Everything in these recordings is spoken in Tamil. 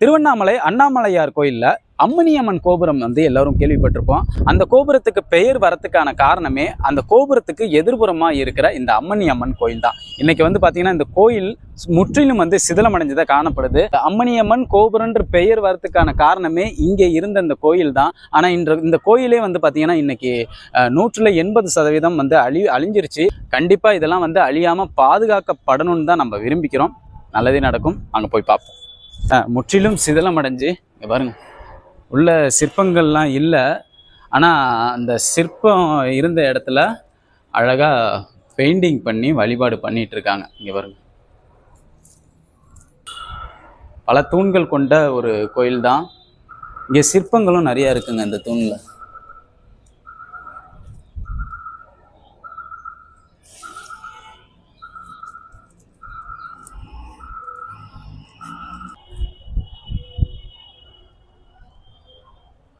திருவண்ணாமலை அண்ணாமலையார் கோயில்ல அம்மணியம்மன் கோபுரம் வந்து எல்லாரும் கேள்விப்பட்டிருப்போம். அந்த கோபுரத்துக்கு பெயர் வரத்துக்கான காரணமே அந்த கோபுரத்துக்கு எதிர்புறமாக இருக்கிற இந்த அம்மணி அம்மன் கோயில் தான் இன்னைக்கு வந்து பார்த்தீங்கன்னா இந்த கோயில் முற்றிலும் வந்து சிதிலமடைஞ்சதாக காணப்படுது. அம்மணியம்மன் கோபுரன்ற பெயர் வரத்துக்கான காரணமே இங்கே இருந்த இந்த கோயில் தான் ஆனா இன்று இந்த கோயிலே வந்து பார்த்தீங்கன்னா இன்னைக்கு நூற்றில் நூற்றுல எண்பது சதவீதம் வந்து அழி அழிஞ்சிருச்சு. கண்டிப்பாக இதெல்லாம் வந்து அழியாம பாதுகாக்கப்படணும்னு தான் நம்ம விரும்பிக்கிறோம். நல்லதே நடக்கும். அங்கே போய் பார்ப்போம் அஹ், முற்றிலும் அடைஞ்சு இங்கே பாருங்க. உள்ள சிற்பங்கள்லாம் இல்லை. ஆனால் அந்த சிற்பம் இருந்த இடத்துல அழகாக பெயிண்டிங் பண்ணி வழிபாடு பண்ணிகிட்ருக்காங்க இருக்காங்க. இங்கே பாருங்க. பல தூண்கள் கொண்ட ஒரு கோயில் தான் இங்கே சிற்பங்களும் நிறையா இருக்குங்க இந்த தூணில்.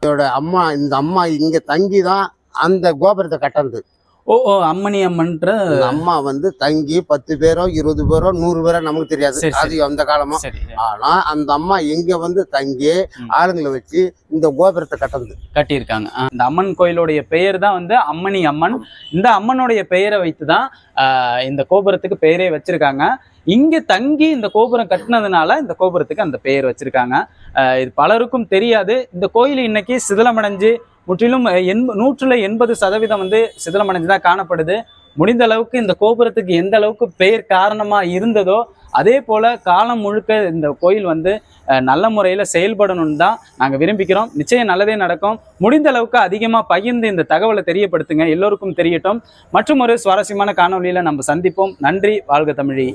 இதோட அம்மா இந்த அம்மா இங்க தங்கி தான் அந்த கோபுரத்தை கட்டறது. ஓ ஓ அம்மணி அம்மன்ற அம்மா வந்து தங்கி பத்து பேரோ இருபது பேரோ நூறு பேரோ நமக்கு தெரியாது. அது அந்த காலமா. ஆனா அந்த அம்மா இங்க வந்து தங்கி. ஆளுங்களை வச்சு இந்த கோபுரத்தை கட்டறது. கட்டியிருக்காங்க. இந்த அம்மன் கோயிலுடைய பெயர் தான் வந்து அம்மணி அம்மன். இந்த அம்மனுடைய பெயரை வைத்து தான் இந்த கோபுரத்துக்கு பெயரே வச்சிருக்காங்க. இங்க தங்கி இந்த கோபுரம் கட்டினதுனால இந்த கோபுரத்துக்கு அந்த பெயர் வச்சிருக்காங்க. இது பலருக்கும் தெரியாது. இந்த கோயில் இன்னைக்கு சிதிலமடைஞ்சு முற்றிலும் எண்ப நூற்றுல எண்பது சதவீதம் வந்து சிதிலமடைஞ்சு தான் காணப்படுது. முடிந்த அளவுக்கு இந்த கோபுரத்துக்கு எந்த அளவுக்கு பெயர் காரணமா இருந்ததோ அதே போல காலம் முழுக்க இந்த கோயில் வந்து நல்ல முறையில் செயல்படணும்னு தான் நாங்கள் விரும்பிக்கிறோம். நிச்சயம் நல்லதே நடக்கும். முடிந்த அளவுக்கு அதிகமாக பகிர்ந்து இந்த தகவலை தெரியப்படுத்துங்க. எல்லோருக்கும் தெரியட்டும். மற்றும் ஒரு சுவாரஸ்யமான காணொலியில் நம்ம சந்திப்போம். நன்றி. வாழ்க தமிழி.